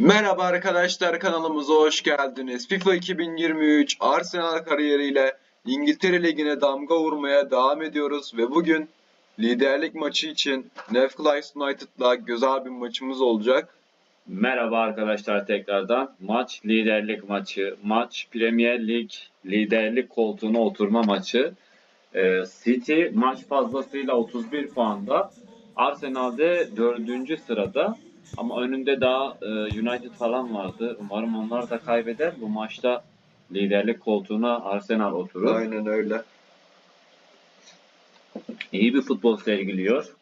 Merhaba arkadaşlar kanalımıza hoş geldiniz. FIFA 2023 Arsenal kariyeriyle İngiltere Ligi'ne damga vurmaya devam ediyoruz ve bugün liderlik maçı için Newcastle United'la güzel bir maçımız olacak. Merhaba arkadaşlar tekrardan. Maç liderlik maçı. Maç Premier Lig liderlik koltuğuna oturma maçı. Ee, City maç fazlasıyla 31 puanda. Arsenal'de 4. sırada. Ama önünde daha e, United falan vardı. Umarım onlar da kaybeder. Bu maçta liderlik koltuğuna Arsenal oturur. Aynen öyle. İyi bir futbol sergiliyor.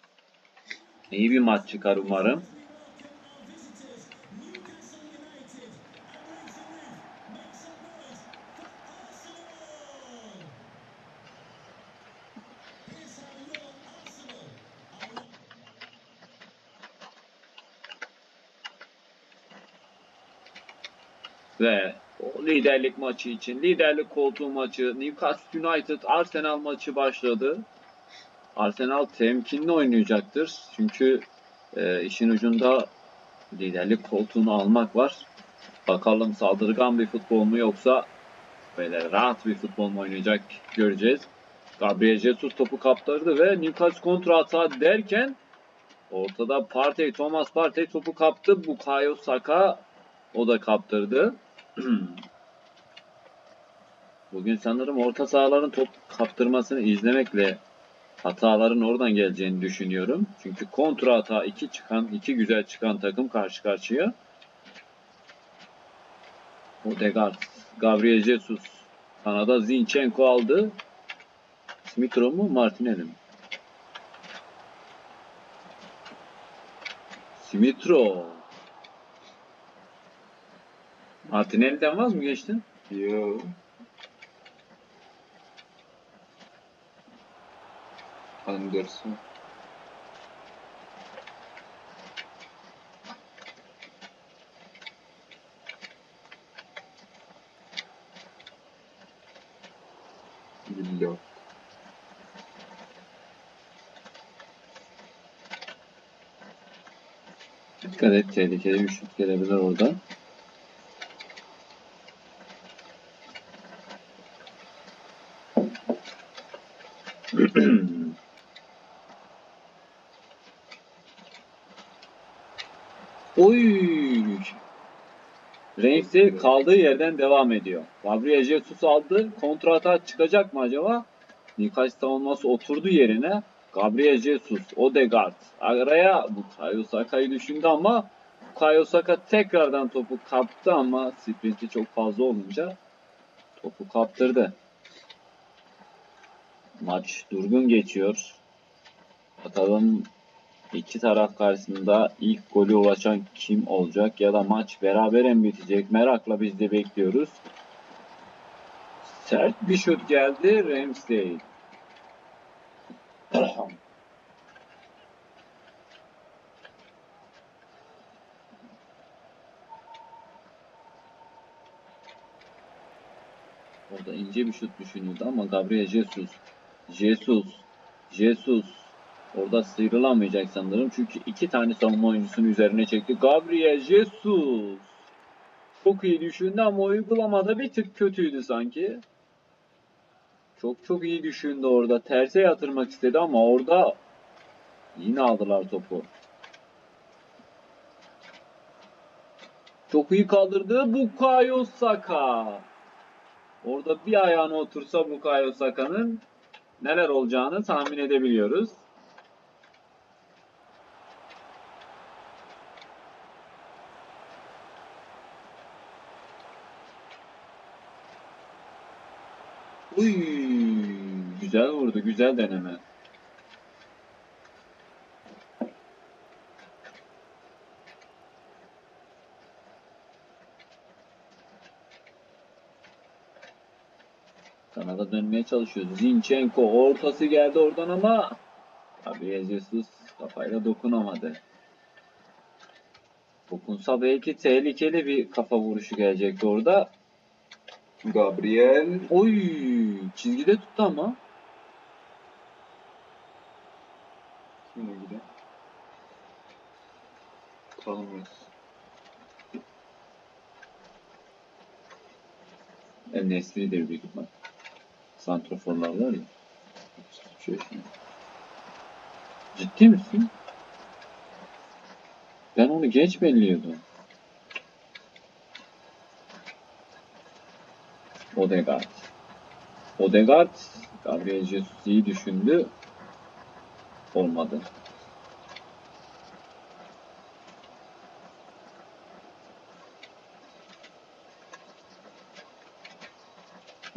İyi bir maç çıkar umarım. Ve liderlik maçı için liderlik koltuğu maçı Newcastle United Arsenal maçı başladı. Arsenal temkinli oynayacaktır. Çünkü e, işin ucunda liderlik koltuğunu almak var. Bakalım saldırgan bir futbol mu yoksa böyle rahat bir futbol mu oynayacak göreceğiz. Gabriel Jesus topu kaptırdı ve Newcastle kontra hata derken ortada Partey, Thomas Partey topu kaptı. Bukayo Saka o da kaptırdı. Bugün sanırım orta sahaların top kaptırmasını izlemekle hataların oradan geleceğini düşünüyorum. Çünkü kontra hata iki çıkan, iki güzel çıkan takım karşı karşıya. Odegaard, Gabriel Jesus, Kanada Zinchenko aldı. Smithrow mu, Martinelli mi? Smithrow. Martinelli'den vaz mı geçtin? Yo. Anderson. Bilmiyorum. Dikkat et tehlikeli bir şut gelebilir oradan. Oy! Ramsey kaldığı yerden devam ediyor. Gabriel Jesus aldı. Kontra çıkacak mı acaba? Newcastle savunması oturdu yerine. Gabriel Jesus, Odegaard araya Bukayo Saka'yı düşündü ama Bukayo Saka tekrardan topu kaptı ama sprinti çok fazla olunca topu kaptırdı. Maç durgun geçiyor. Bakalım iki taraf karşısında ilk golü ulaşan kim olacak ya da maç berabere mi bitecek merakla biz de bekliyoruz. Sert bir şut geldi Ramsey. Orada ince bir şut düşünüldü ama Gabriel Jesus. Jesus. Jesus. Orada sıyrılamayacak sanırım. Çünkü iki tane savunma oyuncusunu üzerine çekti. Gabriel Jesus. Çok iyi düşündü ama uygulamada bir tık kötüydü sanki. Çok çok iyi düşündü orada. Terse yatırmak istedi ama orada yine aldılar topu. Çok iyi kaldırdı. Bukayo Saka. Orada bir ayağına otursa Bukayo Saka'nın neler olacağını tahmin edebiliyoruz. Uy, güzel vurdu, güzel deneme. Kanada dönmeye çalışıyor. Zinchenko ortası geldi oradan ama Gabriel Jesus kafayla dokunamadı. Dokunsa belki tehlikeli bir kafa vuruşu gelecekti orada. Gabriel. Oy çizgide tuttu ama. Kim o giden? Tanımıyoruz. El Nesri'dir büyük ihtimal. Santroforlar var ya. Şey. Ciddi misin? Ben onu geç belliyordum. Odegaard. Odegaard Gabriel Jesus iyi düşündü. Olmadı.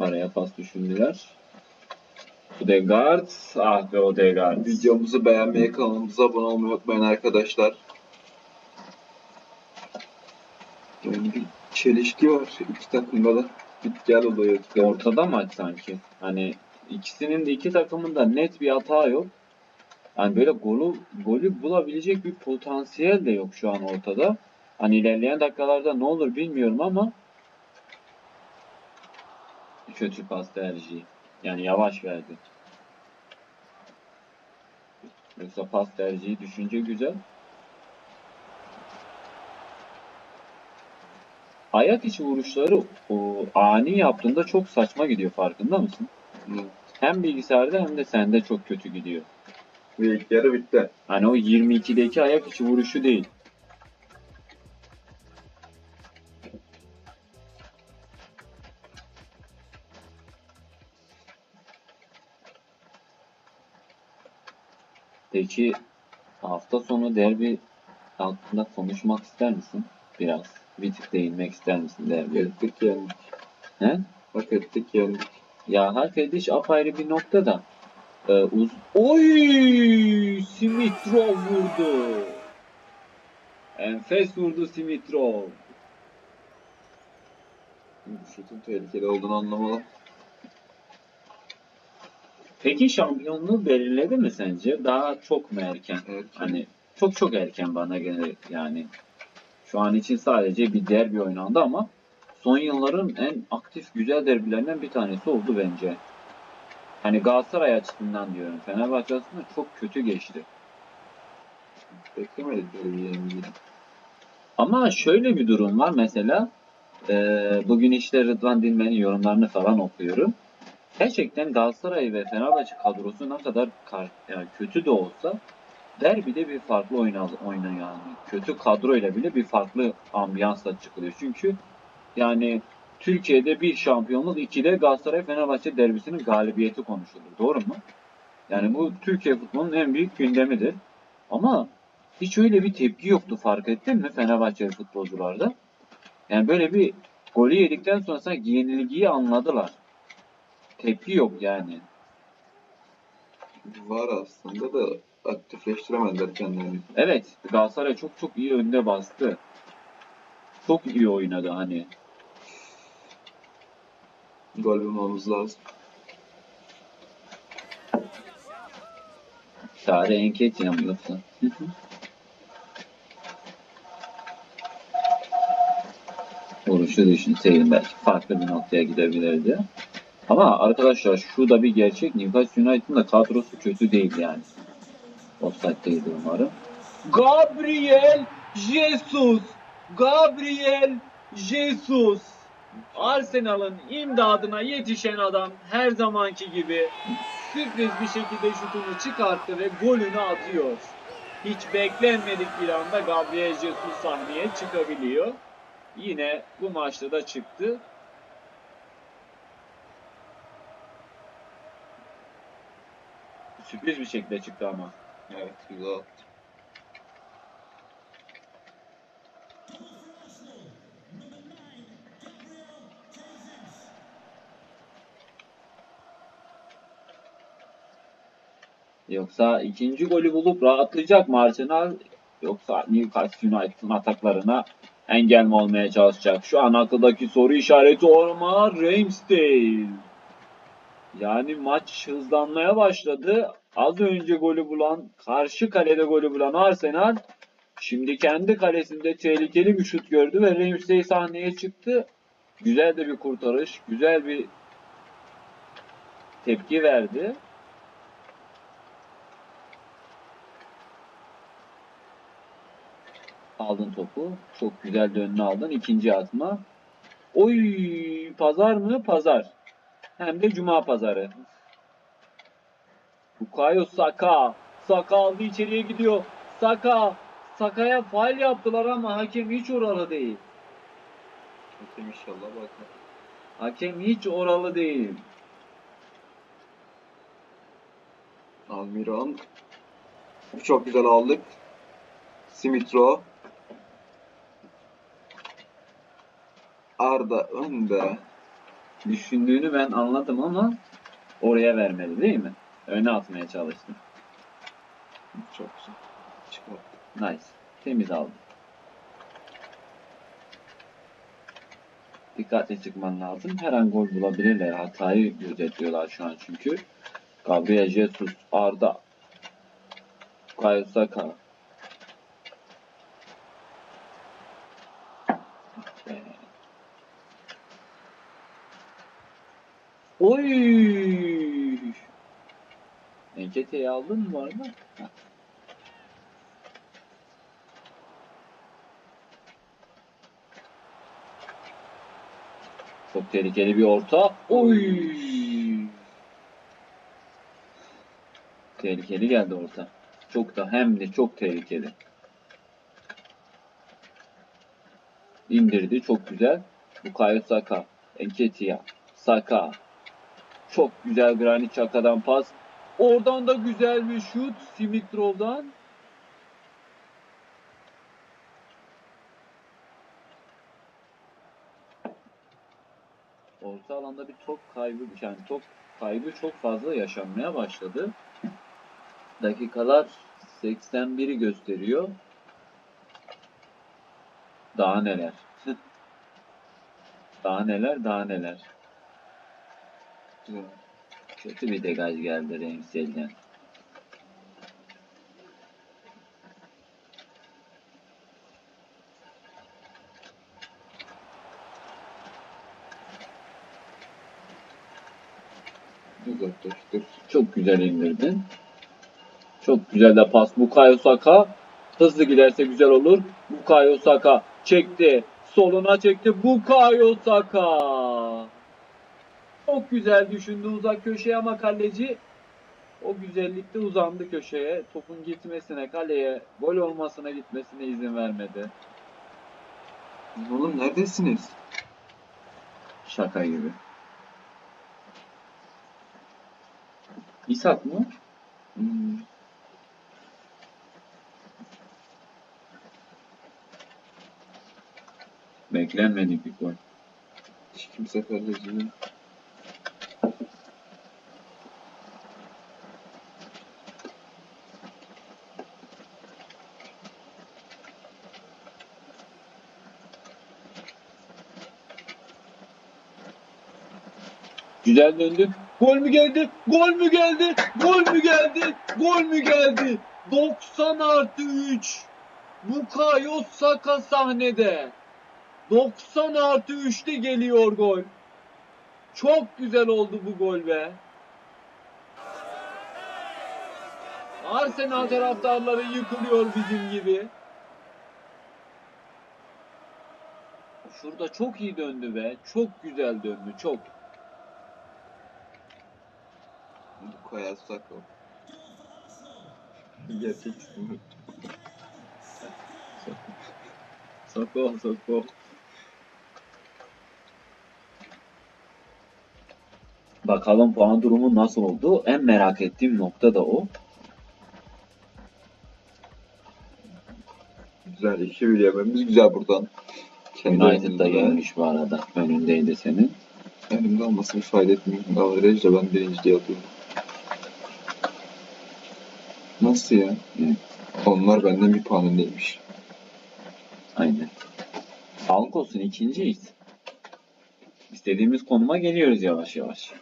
Araya pas düşündüler. Odegaard. Ah be Odegaard. Videomuzu beğenmeyi, kanalımıza abone olmayı unutmayın arkadaşlar. Yani bir çelişki var iki takımda da. Git gel oluyor. ortada maç sanki. Hani ikisinin de iki takımın da net bir hata yok. Yani böyle golü golü bulabilecek bir potansiyel de yok şu an ortada. Hani ilerleyen dakikalarda ne olur bilmiyorum ama kötü pas tercihi. Yani yavaş verdi. Yoksa pas tercihi düşünce güzel. Ayak içi vuruşları o ani yaptığında çok saçma gidiyor farkında mısın? Hı. Hem bilgisayarda hem de sende çok kötü gidiyor. İlk yarı bitti. Hani o 22'deki ayak içi vuruşu değil. Peki hafta sonu derbi hakkında konuşmak ister misin? Biraz. Bir tık değinmek ister misin derbi? Ettik yendik. He? Hak ettik yendik. Ya hak ediş apayrı bir nokta da. Ee, uz Oy! Simitrov vurdu. Enfes vurdu Simitrov. Şutun tehlikeli olduğunu anlamalı. Peki şampiyonluğu belirledi mi sence? Daha çok mu erken? Evet. Hani çok çok erken bana göre yani. Şu an için sadece bir derbi oynandı ama son yılların en aktif güzel derbilerinden bir tanesi oldu bence. Hani Galatasaray açısından diyorum. Fenerbahçe açısından çok kötü geçti. Beklemedik böyle bir yenilgiyi. Ama şöyle bir durum var mesela. eee, bugün işte Rıdvan Dilmen'in yorumlarını falan okuyorum. Gerçekten Galatasaray ve Fenerbahçe kadrosu ne kadar kar, yani kötü de olsa derbide bir farklı oyna, oynuyor yani. Kötü kadroyla bile bir farklı ambiyansla çıkılıyor. Çünkü yani Türkiye'de bir şampiyonluk, iki de Galatasaray Fenerbahçe derbisinin galibiyeti konuşulur. Doğru mu? Yani bu Türkiye futbolunun en büyük gündemidir. Ama hiç öyle bir tepki yoktu fark ettin mi Fenerbahçeli futbolcularda? Yani böyle bir golü yedikten sonra sanki yenilgiyi anladılar. Tepki yok yani. Var aslında da aktifleştiremediler kendilerini. Evet Galatasaray çok çok iyi önde bastı. Çok iyi oynadı hani. Gol bulmamız lazım. Tarih Enketia mı yoksa? Vuruşu düşünseydim belki farklı bir noktaya gidebilirdi. Ama arkadaşlar şu da bir gerçek. Newcastle United'ın da kadrosu kötü değil yani. Offside değildi umarım. Gabriel Jesus! Gabriel Jesus! Arsenal'ın imdadına yetişen adam her zamanki gibi sürpriz bir şekilde şutunu çıkarttı ve golünü atıyor. Hiç beklenmedik bir anda Gabriel Jesus sahneye çıkabiliyor. Yine bu maçta da çıktı. Sürpriz bir şekilde çıktı ama. Evet güzel. Yoksa ikinci golü bulup rahatlayacak mı Arsenal? Yoksa Newcastle United'ın ataklarına engel mi olmaya çalışacak? Şu an akıldaki soru işareti olma Ramsdale. Yani maç hızlanmaya başladı. Az önce golü bulan, karşı kalede golü bulan Arsenal şimdi kendi kalesinde tehlikeli bir şut gördü ve Ramsdale sahneye çıktı. Güzel de bir kurtarış, güzel bir tepki verdi. Aldın topu. Çok güzel de önüne aldın. İkinci atma. Oy pazar mı? Pazar. Hem de cuma pazarı. Bukayo Saka. Saka aldı içeriye gidiyor. Saka. Saka'ya faal yaptılar ama hakem hiç oralı değil. Hakem inşallah bakar. Hakem hiç oralı değil. Almiron. Çok güzel aldık. Simitro. Arda önde. Düşündüğünü ben anladım ama oraya vermedi değil mi? Öne atmaya çalıştım. Çok güzel. Çıkarttı. Nice. Temiz aldım. Dikkatli çıkman lazım. Her an gol bulabilirler. Hatayı gözetliyorlar şu an çünkü. Gabriel Jesus, Arda. Ee, Oy! Enkete'yi aldın mı var mı? Heh. Çok tehlikeli bir orta. Oy! Tehlikeli geldi orta. Çok da hem de çok tehlikeli. İndirdi çok güzel. Bukayo Saka. Enketia. Saka. Çok güzel Granit Xhaka'dan pas. Oradan da güzel bir şut Simitrov'dan. Orta alanda bir top kaybı, yani top kaybı çok fazla yaşanmaya başladı. Dakikalar 81'i gösteriyor. Daha neler. daha neler, daha neler. Güzel. Kötü bir degaj geldi Ramsey'den. Uzaklaştır. Çok güzel indirdin. Çok güzel de pas. Bukayo Saka. Hızlı giderse güzel olur. Bukayo Saka çekti. Soluna çekti. Bukayo Saka. Çok güzel düşündü uzak köşeye ama kaleci o güzellikte uzandı köşeye. Topun gitmesine, kaleye, gol olmasına gitmesine izin vermedi. Oğlum neredesiniz? Şaka gibi. İshak mı? Hmm. Beklenmedik bir gol. Hiç kimse kaleci. Güzel döndü. Gol mü geldi? Gol mü geldi? Gol mü geldi? Gol mü geldi? 90 artı 3. Bukayo Saka sahnede. 90 artı 3'te geliyor gol. Çok güzel oldu bu gol be. Arsenal taraftarları yıkılıyor bizim gibi. Şurada çok iyi döndü be. Çok güzel döndü. Çok. Bukayo Saka. Gerçek ismi. Soko. Bakalım puan durumu nasıl oldu? En merak ettiğim nokta da o. Güzel iki bir yememiz güzel buradan. Kendi United da gelmiş bu arada. Önündeydi senin. Elimde olması bir fayda etmiyor. Averajla ben birinciliği alıyorum. Nasıl ya? Evet. Onlar benden bir puan öndeymiş. Aynen. Sağlık olsun ikinciyiz. İstediğimiz konuma geliyoruz yavaş yavaş.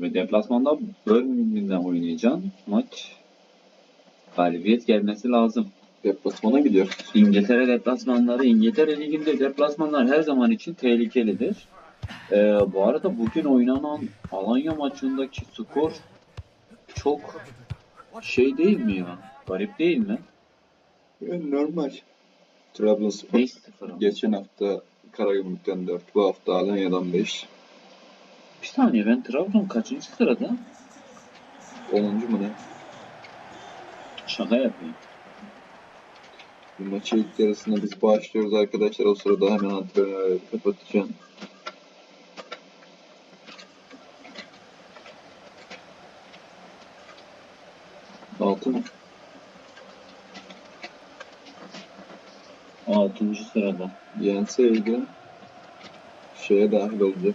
Ve deplasmanda Birmingham'den oynayacaksın. Maç galibiyet gelmesi lazım. Deplasmana gidiyor. İngiltere deplasmanları, İngiltere Ligi'nde deplasmanlar her zaman için tehlikelidir. Ee, bu arada bugün oynanan Alanya maçındaki skor çok şey değil mi ya? Garip değil mi? Normal. Trabzonspor 5-0 ama. geçen hafta Karagümrük'ten 4, bu hafta Alanya'dan 5. Bir saniye ben Trabzon kaçıncı sırada? 10. mu ne? Şaka yapayım. Bu maçı ilk yarısında biz başlıyoruz arkadaşlar. O sırada hemen antrenörleri kapatacağım. Altı mı? 6. sırada. Yenseydin şeye dahil olacak.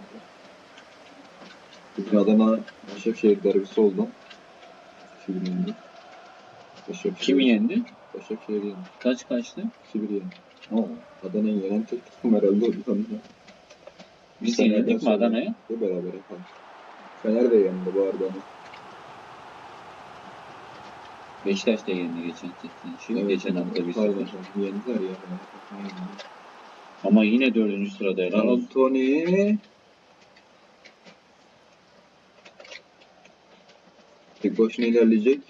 Bugün Adana Başakşehir derbisi oldu. 2020. Başakşehir. Kimi yendi? Başakşehir yendi. Kaç kaçtı? 2-1 yendi. Oo. Adana'yı yenen tek takım herhalde o konuda. Biz yenildik mi Adana'ya? Beraber yapalım. Fener de yendi bu arada. Beşiktaş da yendi geçen. Şimdi Evet, geçen hafta bir sıfır. Yendiler ya. Ama yine dördüncü sırada helal olsun. Anthony. Tek başına ilerleyecek.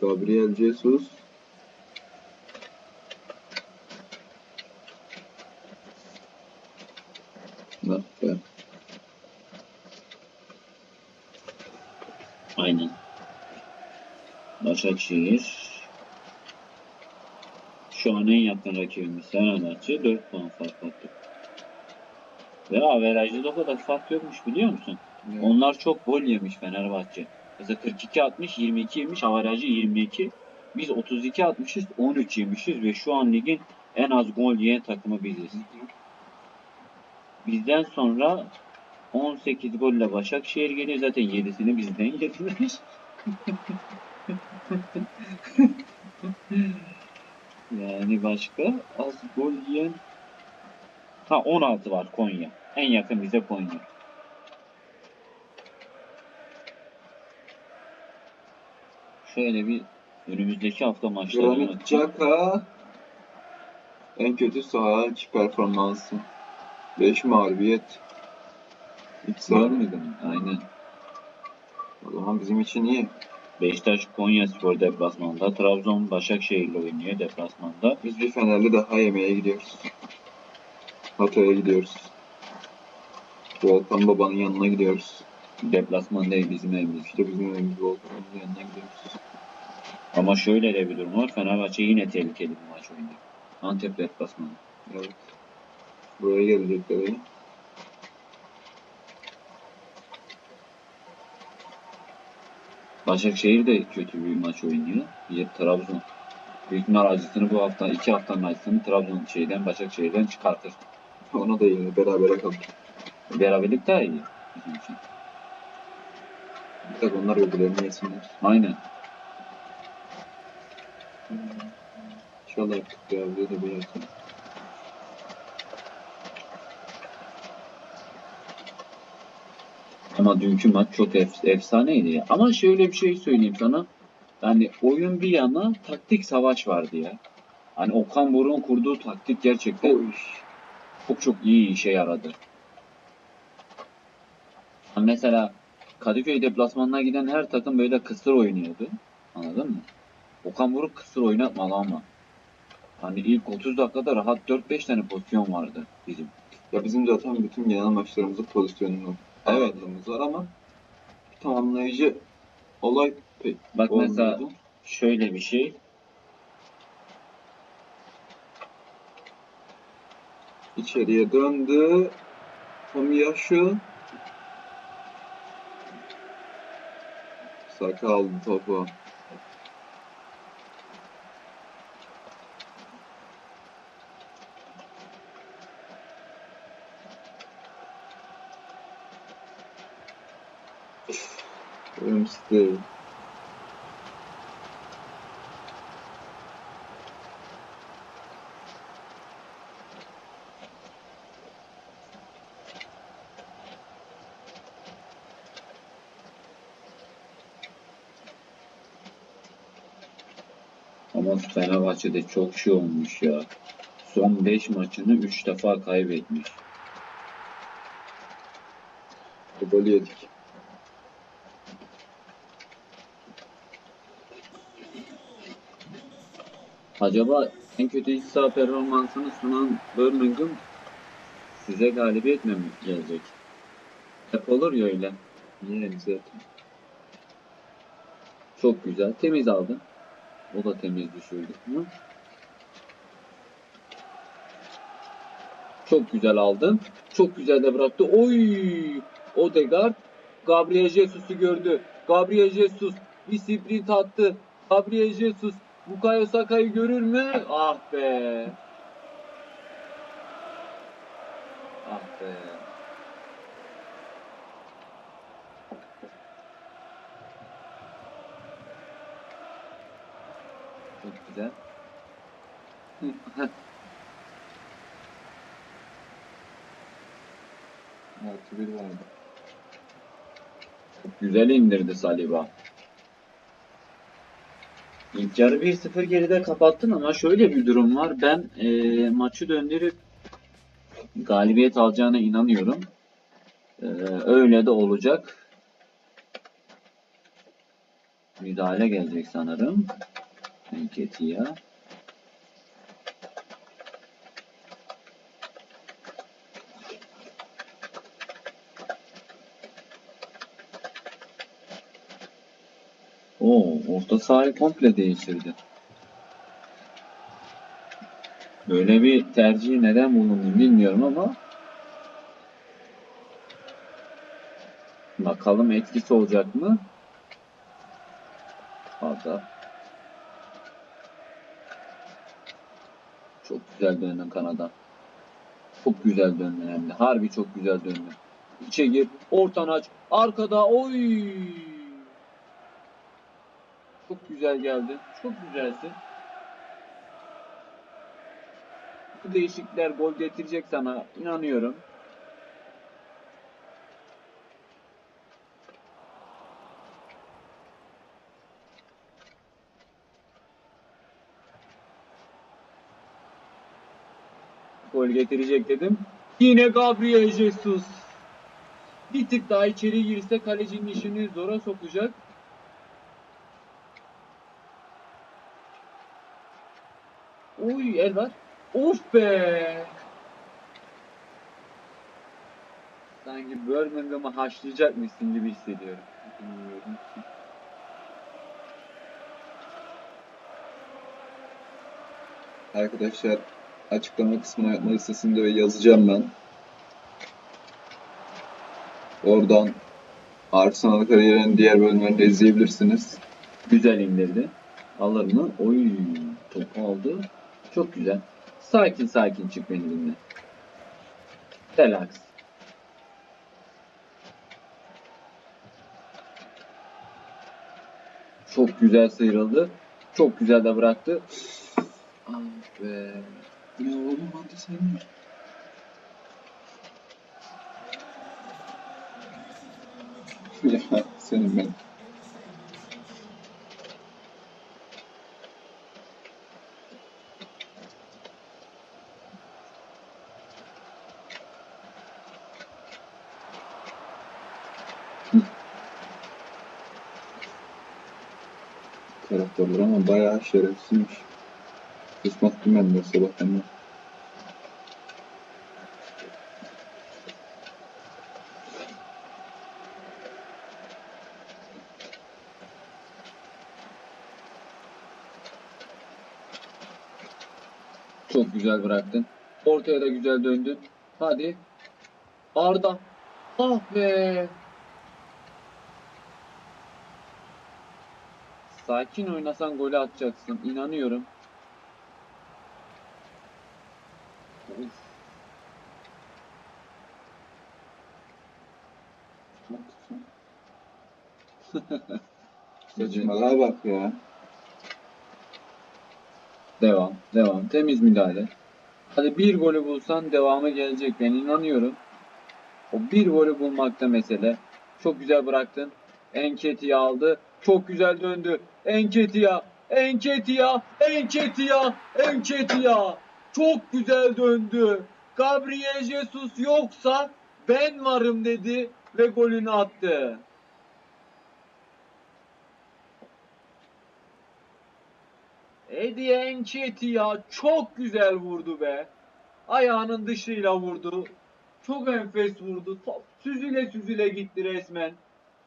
Gabriel Jesus. Başakşehir. Şu an en yakın rakibimiz Fenerbahçe 4 puan fark attı. Ve averajda da o kadar fark yokmuş biliyor musun? Evet. Onlar çok gol yemiş Fenerbahçe. Mesela 42 atmış, 22 yemiş, averajı 22. Biz 32 atmışız, 13 yemişiz ve şu an ligin en az gol yiyen takımı biziz. Bizden sonra 18 golle Başakşehir geliyor. Zaten 7'sini bizden yediler. yani başka az gol yiyen Ha 16 var Konya. En yakın bize Konya. Şöyle bir önümüzdeki hafta maçlarına Granit Xhaka en kötü saha içi performansı. 5 mağlubiyet. Hiç sarmadı. Aynen. O zaman bizim için iyi. Beşiktaş Konya Spor deplasmanda. Trabzon Başakşehir'le oynuyor deplasmanda. Biz bir Fenerli daha yemeğe gidiyoruz. Hatay'a gidiyoruz. Volkan Baba'nın yanına gidiyoruz. Deplasman değil bizim evimiz. İşte bizim evimiz Volkan'ın yanına gidiyoruz. Ama şöyle de bir durum var. Fenerbahçe yine tehlikeli bir maç oynuyor. Antep deplasmanı. Evet. Buraya gelecekler. Başakşehir de kötü bir maç oynuyor. Bir Trabzon. Büyük ihtimal acısını bu hafta, iki haftanın acısını Trabzon şeyden, Başakşehir'den çıkartır. Ona da yine berabere kaldık. Beraberlik daha iyi bizim için. Bir tek onlar birbirlerini yesinler. Aynen. İnşallah artık ya buraya da bir yersin. Ama dünkü maç çok ef- efsaneydi ya. Ama şöyle bir şey söyleyeyim sana. Yani oyun bir yana taktik savaş vardı ya. Hani Okan Buruk'un kurduğu taktik gerçekten Oy. çok çok iyi işe yaradı. Hani mesela Kadıköy deplasmanına giden her takım böyle kısır oynuyordu. Anladın mı? Okan Buruk kısır oynatmalı ama. Hani ilk 30 dakikada rahat 4-5 tane pozisyon vardı bizim. Ya bizim zaten bütün genel maçlarımızda pozisyonlu Evet. ağırlığımız var ama tamamlayıcı olay pek Bak mesela olmuyordu. şöyle bir şey. İçeriye döndü. Tomiyasu. Saka aldı topu. Ramsdale. Ama Fenerbahçe'de çok şey olmuş ya. Son 5 maçını 3 defa kaybetmiş. Gol yedik. Acaba en kötü iç saha performansını sunan Birmingham size galibiyet mi gelecek? Hep olur ya öyle. Yerim zaten. Çok güzel. Temiz aldın. O da temiz düşürdü. Hı? Çok güzel aldın. Çok güzel de bıraktı. Oy! Odegaard Gabriel Jesus'u gördü. Gabriel Jesus bir sprint attı. Gabriel Jesus Bukayo Saka'yı görür mü? Ah be. Ah be. Çok güzel. Artı bir vardı. Güzel indirdi Saliba. İlk yarı 1-0 geride kapattın ama şöyle bir durum var. Ben eee, maçı döndürüp galibiyet alacağına inanıyorum. Eee, öyle de olacak. Müdahale gelecek sanırım. Enketia. Oo, orta sahayı komple değiştirdi. Böyle bir tercih neden bulundu bilmiyorum ama bakalım etkisi olacak mı? Fazla. Çok güzel döndün kanada. Çok güzel döndün hem de. Harbi çok güzel döndün. İçe gir, ortan aç, arkada oy! Çok güzel geldi. Çok güzelsin. Bu değişiklikler gol getirecek sana. inanıyorum. Gol getirecek dedim. Yine Gabriel Jesus. Bir tık daha içeri girse kalecinin işini zora sokacak. Uy el var. Of be. Sanki Birmingham'ı haşlayacakmışsın gibi hissediyorum. Bilmiyorum ki. Arkadaşlar açıklama kısmına yapma listesinde ve yazacağım ben. Oradan Arsenal kariyerinin diğer bölümlerini de izleyebilirsiniz. Güzel indirdi. Alır mı? Oy topu aldı. Çok güzel. Sakin sakin çık beni dinle. Relax. Çok güzel sıyrıldı. Çok güzel de bıraktı. Ah be. Ya oğlum hadi sen. ya senin ben. Taraftarlar ama bayağı şerefsizmiş. Ben de sabah hemen. Çok güzel bıraktın. Ortaya da güzel döndün. Hadi. Arda. Ah be. Sakin oynasan golü atacaksın. İnanıyorum. Of. Saçmalığa bak ya. Devam. Devam. Temiz müdahale. Hadi bir golü bulsan devamı gelecek. Ben inanıyorum. O bir golü bulmakta mesele. Çok güzel bıraktın. Enketi'yi aldı. Çok güzel döndü. Enketia. Enketia. Enketia. Enketia. Çok güzel döndü. Gabriel Jesus yoksa ben varım dedi ve golünü attı. Eddie Nketiah çok güzel vurdu be. Ayağının dışıyla vurdu. Çok enfes vurdu. Top süzüle süzüle gitti resmen.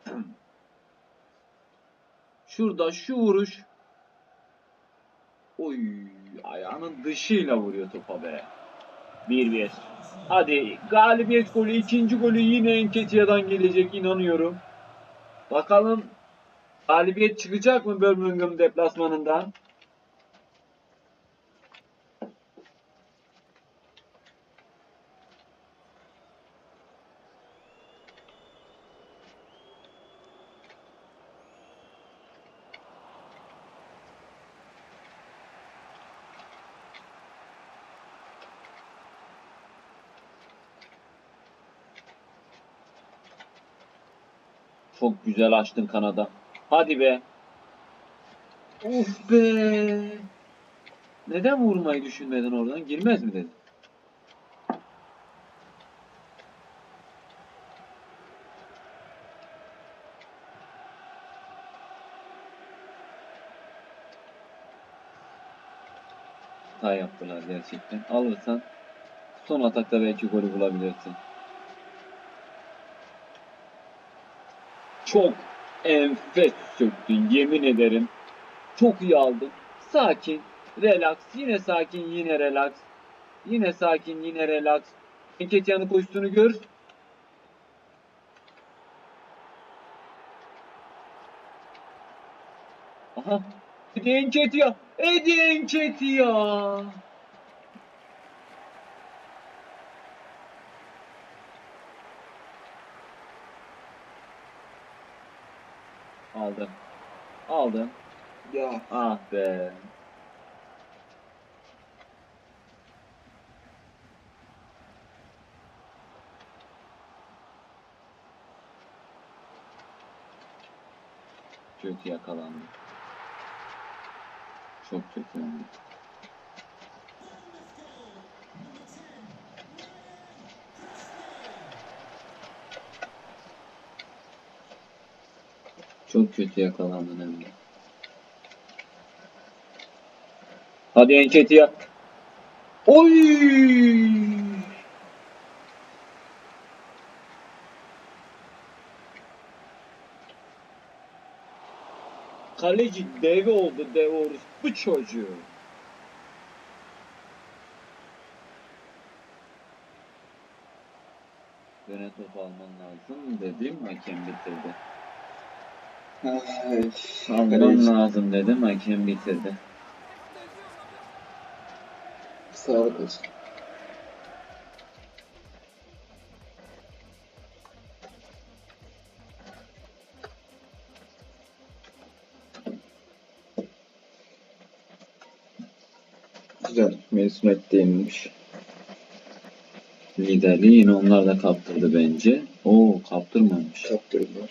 Şurada şu vuruş. Oy ayağının dışıyla vuruyor topa be. 1-1. Hadi galibiyet golü ikinci golü yine Enketia'dan gelecek inanıyorum. Bakalım galibiyet çıkacak mı Birmingham deplasmanından? Çok güzel açtın kanada. Hadi be. Uf be. Neden vurmayı düşünmedin oradan? Girmez mi dedin? Hata yaptılar gerçekten. Alırsan son atakta belki golü bulabilirsin. Çok enfes söktün yemin ederim. Çok iyi aldın. Sakin, relax, yine sakin, yine relax. Yine sakin, yine relax. Enketia'nın koştuğunu gör. Aha. Eddie Enketia. Eddie Enketia. Aldım. Aldım. Ya Ah be. Kötü yakalandı. Çok kötü oldu. Çok kötü yakalandın hem de. Hadi Enketia. Oy! Kaleci deve oldu deve oldu. Bu çocuğu. Yöne top alman lazım dedim hakem bitirdi. Alman lazım dedim hakem bitirdi. Sağlık olsun. Güzel. Mevsumet değinmiş. Liderliği yine onlar da kaptırdı bence. Oo kaptırmamış. Kaptırdılar.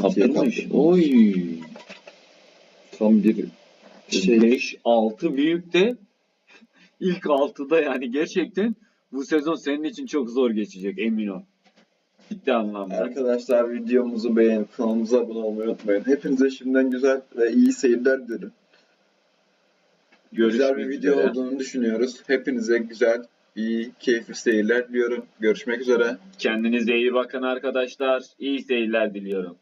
Kaptırmış. Oy. Tam bir Şey 5 6 büyük de ilk 6'da yani gerçekten bu sezon senin için çok zor geçecek emin ol. Ciddi anlamda. Arkadaşlar videomuzu beğenip kanalımıza abone olmayı unutmayın. Hepinize şimdiden güzel ve iyi seyirler dilerim. Güzel bir Görüşmek video üzere. olduğunu düşünüyoruz. Hepinize güzel, iyi, keyifli seyirler diliyorum. Görüşmek üzere. Kendinize iyi bakın arkadaşlar. İyi seyirler diliyorum.